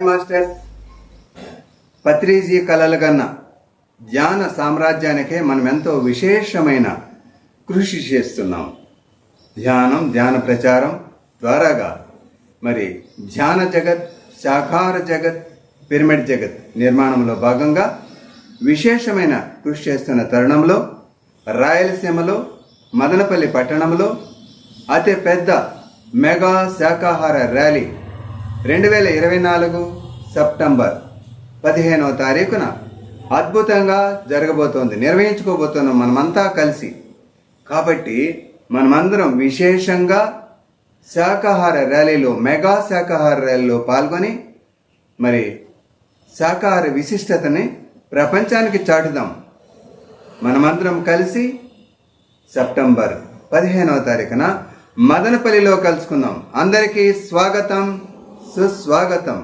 Master. Patriji కళలు కన్న ధ్యాన సామ్రాజ్యానికే మనం ఎంతో విశేషమైన కృషి చేస్తున్నాం. ధ్యానం ధ్యాన ప్రచారం ద్వారాగా మరి ధ్యాన జగత్ శాఖార జగత్ పిరమిడ్ జగత్ నిర్మాణంలో భాగంగా విశేషమైన కృషి చేస్తున్న తరుణంలో రాయలసీమలో మదనపల్లి పట్టణంలో అతి పెద్ద మెగా శాకాహార ర్యాలీ రెండు వేల ఇరవై నాలుగు సెప్టెంబర్ పదిహేనవ తారీఖున అద్భుతంగా జరగబోతోంది నిర్వహించుకోబోతున్నాం మనమంతా కలిసి. కాబట్టి మనమందరం విశేషంగా శాకాహార ర్యాలీలో మెగా శాకాహార ర్యాలీలో పాల్గొని మరి శాకాహార విశిష్టతని ప్రపంచానికి చాటుదాం. మనమందరం కలిసి సెప్టెంబర్ పదిహేనవ తారీఖున మదనపల్లిలో కలుసుకుందాం. అందరికీ స్వాగతం. సుస్వాగతం